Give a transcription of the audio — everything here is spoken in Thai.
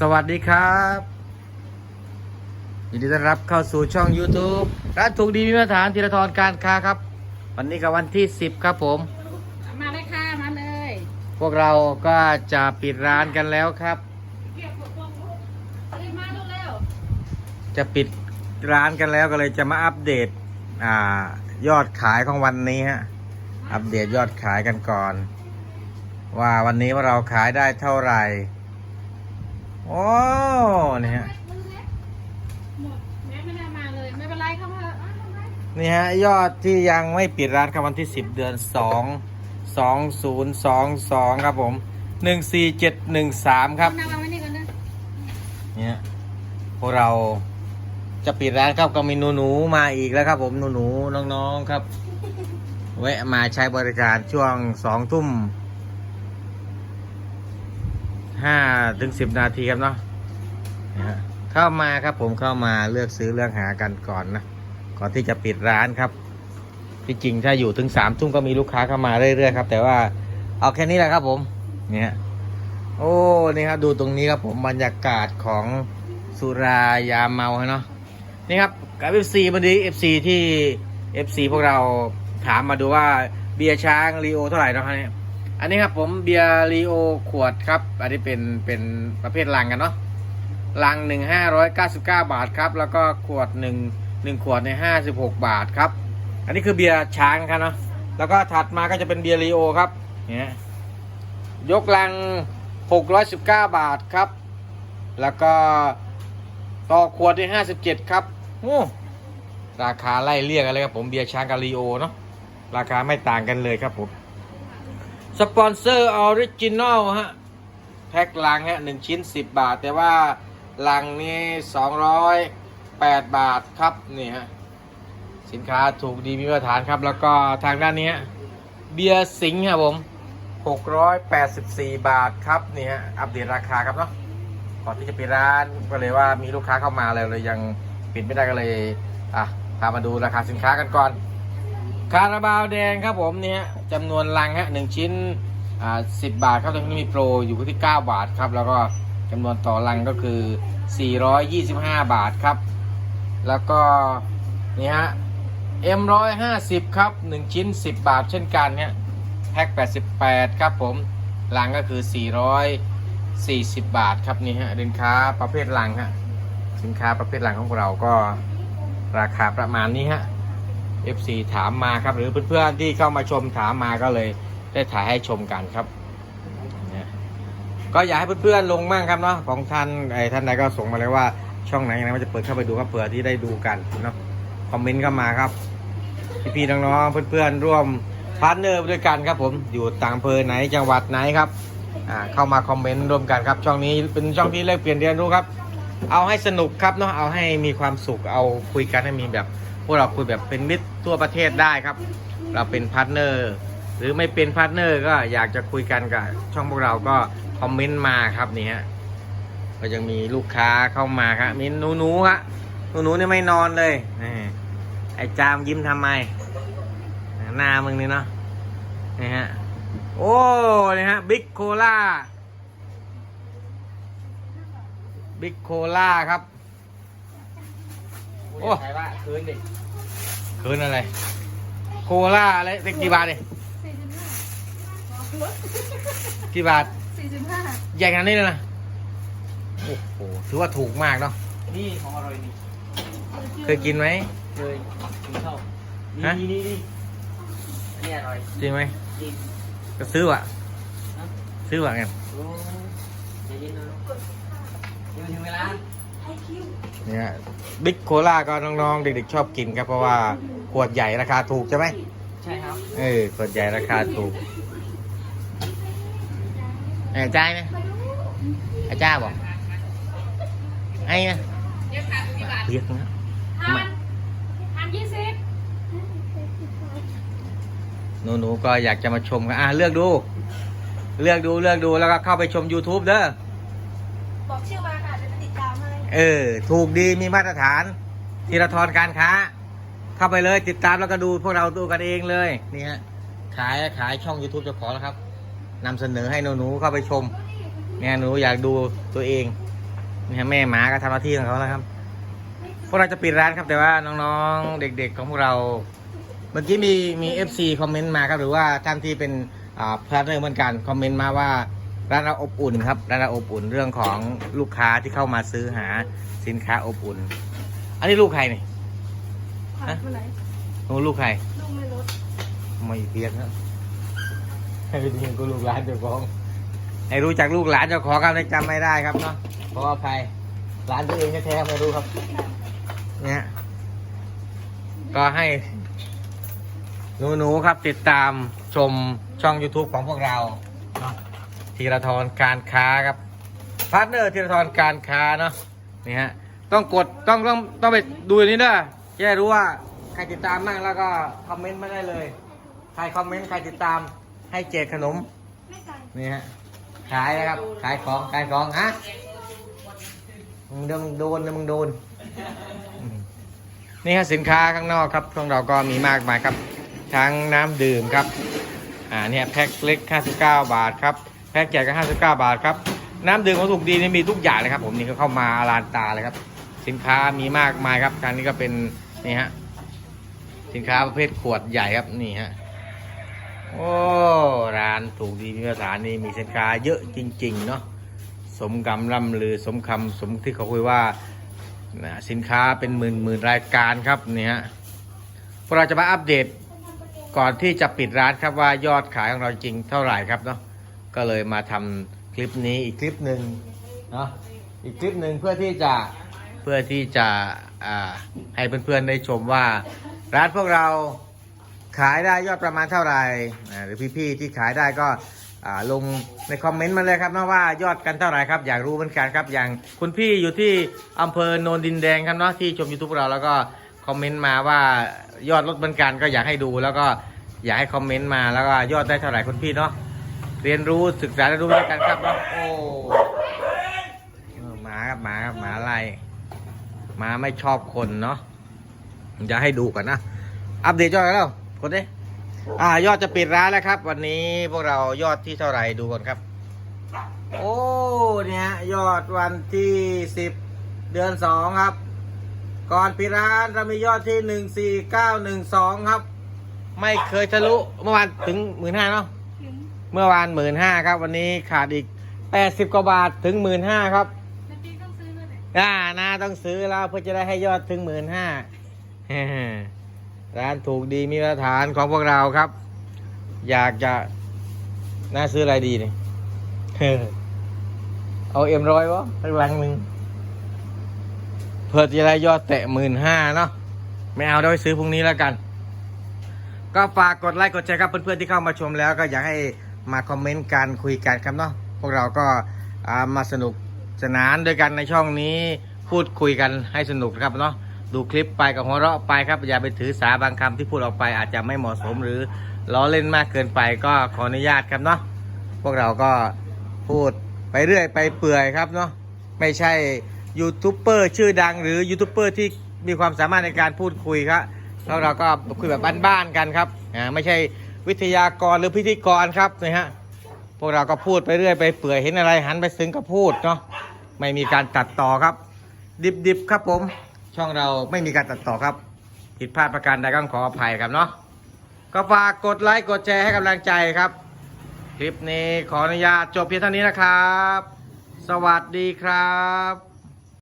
สวัสดีครับยินดีต้อนรับเข้าสู่ช่อง YouTube ร้านถูกดีมีมาตรฐานธีรทรการค้าครับ วันนี้กับวันที่ 10 ครับผม มาเลยค่ะ มาเลย พวกเราก็จะปิดร้านกันแล้วครับ เก็บตัวลูกรีบมาเร็วจะปิดร้านกันแล้วก็เลยจะมาอัปเดตอ่ายอดขายของวันนี้ฮะอัปเดตยอดขายกันก่อน ว่าวันนี้ว่าเราขายได้เท่าไหร่ โอ้นี่ฮะๆหมดแม่ไม่ได้มาเลยไม่เป็นไรเข้ามาอะทำไมนี่ฮะ ยอดที่ยังไม่ปิดร้านครับวันที่ 10 เดือน 2 2022 ครับผม 14713 ครับนั่งเนี่ก่อนนะเนี่ยพวกเราจะปิดร้านครับก็มีหนูหนูมาอีกแล้วครับผมหนูหนูน้องๆครับแวะมาใช้บริการช่วงสองทุ่ม ห้าถึงสิบนาทีครับเนาะเข้ามาครับผมเข้ามาเลือกซื้อเลือกหากันก่อนนะก่อนที่จะปิดร้านครับที่จริงถ้าอยู่ถึงสามทุ่มก็มีลูกค้าเข้ามาเรื่อยๆครับ แต่ว่าเอาแค่นี้แหละครับผมเนี่ยโอ้นี่ครับดูตรงนี้ครับผมบรรยากาศของสุรายามเมาเนาะนี่ครับกับ FC วันนี้ FC ที่ FC พวกเราถามมาดูว่าเบียร์ช้างรีโอเท่าไหร่นะครับเนี่ย อันนี้ครับผมเบียร์รีโอขวดครับ อันนี้เป็นเป็นประเภทลังกันเนาะลังหนึ่งห้าร้อยเก้าสิบเก้าบาทครับ แล้วก็ขวดหนึ่งหนึ่งขวดในห้าสิบหกบาทครับ อันนี้คือเบียร์ช้างครับเนาะ แล้วก็ถัดมาก็จะเป็นเบียร์รีโอครับ เนี่ยยกลัง619บาทครับ แล้วก็ต่อขวดที่57ครับโอ้ราคาไล่เรียกกันเลยครับผมเบียร์ช้างกาลีโอเนาะ ราคาไม่ต่างกันเลยครับผม สปอนเซอร์ออริจินอลฮะ แพ็คลังฮะหนึ่งชิ้น 10 บาท แต่ว่าลังนี้208 บาทครับ นี่ฮะ สินค้าถูกดีมีมาตรฐานครับ แล้วก็ทางด้านนี้เบียร์สิงห์ครับผม 684 บาทครับ นี่ฮะ อัปเดตราคาครับเนาะก่อนที่จะปิดร้านก็เลยว่ามีลูกค้าเข้ามาแล้วเลยยังปิดไม่ได้ก็เลย อะพามาดูราคาสินค้ากันก่อน คาราบาวแดงครับผมเนี่ยจำนวนลังฮะหนึ่งชิ้นอ่าสิบบาทครับตอนนี้มีโปรอยู่ที่ 9 บาทครับ แล้วก็จำนวนต่อลังก็คือ 425 บาทครับ แล้วก็นี่ฮะ M150 ครับ 1 ชิ้น 10 บาทเช่นกันเนี่ยแพ็ค88 ครับผมลังก็คือ 440 บาทครับนี่ฮะสินค้าประเภทลังฮะสินค้าประเภทลังของเราก็ราคาประมาณนี้ฮะ FC ถามมาครับ หรือเพื่อนๆที่เข้ามาชมถามมาก็เลยได้ถ่ายให้ชมกันครับเนี่ยก็อยากให้เพื่อนๆลงบ้างครับเนาะของท่านไอ้ท่านใดก็ส่งมาเลยว่าช่องไหนนะว่าจะเปิดเข้าไปดูครับเผื่อที่ได้ดูกันเนาะคอมเมนต์เข้ามาครับ พี่ๆน้องๆเพื่อนๆร่วมพาร์ทเนอร์ด้วยกันครับ ผมอยู่ต่างอำเภอไหนจังหวัดไหนครับอ่าเข้ามาคอมเมนต์ร่วมกันครับ ช่องนี้เป็นช่องที่แลกเปลี่ยนเรียนรู้ครับ เอาให้สนุกครับเนาะเอาให้มีความสุขเอาคุยกันให้มีแบบ พวกเราคุยแบบเป็นมิตรทั่วประเทศได้ครับ เราเป็นพาร์ทเนอร์หรือไม่เป็นพาร์ทเนอร์ก็อยากจะคุยกันกับช่องพวกเราก็คอมเมนต์มาครับนี่ฮะก็ยังมีลูกค้าเข้ามาครับมีหนูหนูๆฮะหนูหนูๆนี่ไม่นอนเลยไอ้จามยิ้มทำไมหน้ามึงนี่เนาะนี่ฮะโอ้นี่ฮะบิ๊กโคล่าบิ๊กโคล่าครับ โอ้ใครว่าคืนดิคืนอะไร โคล่าอะไรเป็นกี่บาทเนี่ยสี่สิบห้ากี่บาทสี่สิบห้าใหญ่ขนาดนี้เลยนะโอ้โหถือว่าถูกมากเนาะนี่ของอร่อยนี่เคยกินไหมเคยกินข้าวฮะนี่นี่นี่อันนี่อร่อยจริงไหมจริงก็ซื้อว่ะนะซื้อว่ะไงโอ้ใจเย็นนะลูกยังไม่ถึงเวลา เนี่ยบิ๊กโคล่าก็น้องๆ เด็กๆ ชอบกินครับ เพราะว่าขวดใหญ่ราคาถูกใช่ไหมใช่ครับเออขวดใหญ่ราคาถูกเออจ่ายไหมอาจ้าบอกไอ้นะเดี๋ยวขาดกี่บาทเรียกนะทานทานยี่สิบหนูๆก็อยากจะมาชมกันอะเลือกดู เลือกดูเลือกดูแล้วก็เข้าไปชม YouTube เด้อบอกชื่อมา เออ ถูกดีมีมาตรฐานธีรทรการค้า เข้าไปเลยติดตามแล้วก็ดูพวกเราดูกันเองเลยนี่ฮะขายขายช่อง YouTube เจ้าของแล้วครับนำเสนอให้หนูๆเข้าไปชมเนี่ยหนูอยากดูตัวเองนี่ฮะแม่หมาก็ทำหน้าที่ของเขาแล้วครับ พวกเราจะปิดร้านครับแต่ว่าน้องๆ เด็กๆของพวกเรา เมื่อกี้มีมีเอฟซีคอมเมนต์มาครับหรือว่าท่านที่เป็นอ่าพาร์ทเนอร์เหมือนกันคอมเมนต์มาว่า ร้านเราอบอุ่นครับร้านเราอบอุ่นเรื่องของลูกค้าที่เข้ามาซื้อหาสินค้าอบอุ่น อันนี้ลูกใครนี่ผ่านมาไหนหนูลูกใครลูกไม่ลดไม่เพียนครับให้เป็นยิงก็ลูกหลานเจ้าของให้รู้จักลูกหลานเจ้าของครับได้จำไม่ได้ครับเนาะเพราะว่าใครหลานตัวเองแท้ๆไม่รู้ครับเนี่ยก็ให้หนูๆครับติดตามชมช่อง YouTube ของพวกเราเนาะ ธีรทรการค้าครับพาร์ทเนอร์ธีรทรการค้าเนาะนี่ฮะต้องกดต้องต้องต้องไปดูนี้ด้อจะได้รู้ว่าใครติดตามบ้างแล้วก็คอมเมนต์มาได้เลยใครคอมเมนต์ใครติดตามให้แจกขนมนี่ฮะขายนะครับขายของขายของฮะมึงโดนมึงโดนนะมึงโดนนี่ฮะสินค้าข้างนอกครับของเราก็มีมากมายครับ ทั้งน้ำดื่มครับอ่าเนี่ยแพ็คเล็ก 59 บาทครับ พ็คใหญ่ก็59 บาทครับน้ำดื่มของถูกดีนี่มีทุกอย่างเลยครับ ผมนี่ก็เข้ามาอลานตาเลยครับ สินค้ามีมากมายครับทางนี้ก็เป็นนี่ฮะสินค้าประเภทขวดใหญ่ครับนี่ฮะโอ้ร้านถูกดีมีมาตรฐานนี่มีสินค้าเยอะจริง ๆ เนาะสมกำล่ำลือสมคำสมที่เขาคุยว่านะสินค้าเป็นหมื่นหมื่นรายการครับนี่ฮะพวกเราจะมาอัปเดตก่อนที่จะปิดร้านครับว่ายอดขายของเราจริงเท่าไหร่ครับเนาะ ก็เลยมาทำคลิปนี้อีกคลิปหนึ่งเนาะอีกคลิปหนึ่งเพื่อที่จะเพื่อที่จะอ่าให้เพื่อนๆได้ชมว่า ร้านพวกเราขายได้ยอดประมาณเท่าไหร่หรือพี่ๆที่ขายได้ก็ลงในคอมเมนต์มาเลยครับนะว่ายอดกันเท่าไหร่ครับ อยากรู้เหมือนกันครับ อย่างคุณพี่อยู่ที่อำเภอโนนดินแดงครับเนาะที่ชมยูทูบเราแล้วก็คอมเมนต์มาว่ายอดลดเหมือนกันก็อยากให้ดูแล้วก็อยากให้คอมเมนต์มาแล้วก็ยอดได้เท่าไหร่คุณพี่เนาะ เรียนรู้ศึกษาและรู้ด้วยกันครับเนาะโอ้เออหมาครับหมาครับหมาอะไรหมาไม่ชอบคนเนาะจะให้ดูก่อนนะ อัปเดตยอดแล้วกดดิอ่ายอดจะปิดร้านแล้วครับ วันนี้พวกเรายอดที่เท่าไหร่ดูก่อนครับ โอ้เนี่ยยอดวันที่สิบเดือนสองครับ ก่อนปิดร้านเรามียอดที่หนึ่งสี่เก้าหนึ่งสองครับ ไม่เคยทะลุเมื่อวานถึงหมื่นห้าเนาะ มื่อวานหมื่นห้าครับ วันนี้ขาดอีกแปดสิบกว่าบาทถึงหมื่นห้าครับนาทีต้องซื้อเลยไหนอ่านาต้องซื้อแล้วเพื่อจะได้ให้ยอดถึงหมื่นห้าร้านถูกดีมีมาตรฐานของพวกเราครับ อยากจะน่าซื้ออะไรดีเนี่ยเอาเอ็มร้อยวะสักลังหนึ่งเพื่อจะได้ยอดแตะหมื่นห้าเนาะไม่เอาเดี๋ยวไปซื้อพรุ่งนี้แล้วกัน ก็ฝากกดไลค์กดแชร์ครับเพื่อนๆที่เข้ามาชมแล้วก็อยากให้ มาคอมเมนต์กันคุยกันครับเนาะพวกเราก็มาสนุกสนานด้วยกันในช่องนี้พูดคุยกันให้สนุกนะครับเนาะดูคลิปไปกับหัวเราะไปครับอย่าไปถือสาบางคำที่พูดออกไปอาจจะไม่เหมาะสมหรือล้อเล่นมากเกินไปก็ขออนุญาตครับเนาะพวกเราก็พูดไปเรื่อยไปเปื่อยครับเนาะไม่ใช่ยูทูบเบอร์ชื่อดังหรือยูทูบเบอร์ที่มีความสามารถในการพูดคุยครับแล้วเราก็คุยแบบบ้านๆกันครับอ่าไม่ใช่ วิทยากรหรือพิธีกรครับนะฮะพวกเราก็พูดไปเรื่อยไปเปื่อยเห็นอะไรหันไปซึ้งก็พูดเนาะไม่มีการตัดต่อครับ ดิบๆครับผม ช่องเราไม่มีการตัดต่อครับ ผิดพลาดประการใดก็ขออภัยครับเนาะก็ฝากกดไลค์กดแชร์ให้กำลังใจครับ คลิปนี้ขออนุญาตจบเพียงเท่านี้นะครับ สวัสดีครับ